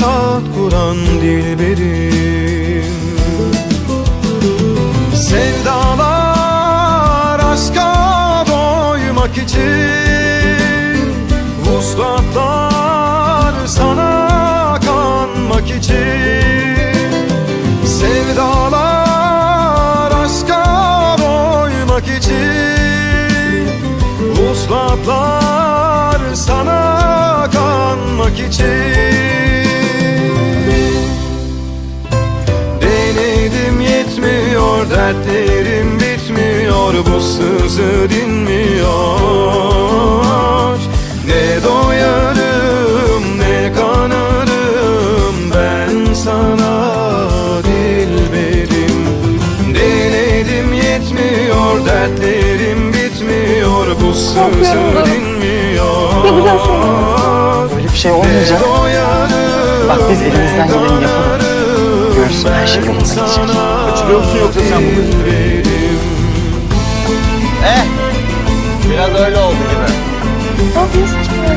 tat kuran dilberim. Sevdalar aşka doymak için Vuslatlar sana kanmak için. Sevdalar aşka doymak için Vuslatlar sana kanmak için yetmiyor dertlerim bitmiyor Bu sızı dinmiyor Ne doyarım ne kanarım ben sana dilberim Denedim yetmiyor dertlerim bitmiyor Bu sızı dinmiyor Böyle bir şey olmayacak. Ne Bak biz elimizden ne geleni yapalım. Görürsün her şey yoluna gidecek. Kaçırıyor musun yoksa sen bu Eh, biraz öyle oldu gibi. Nasıl çıkıyor?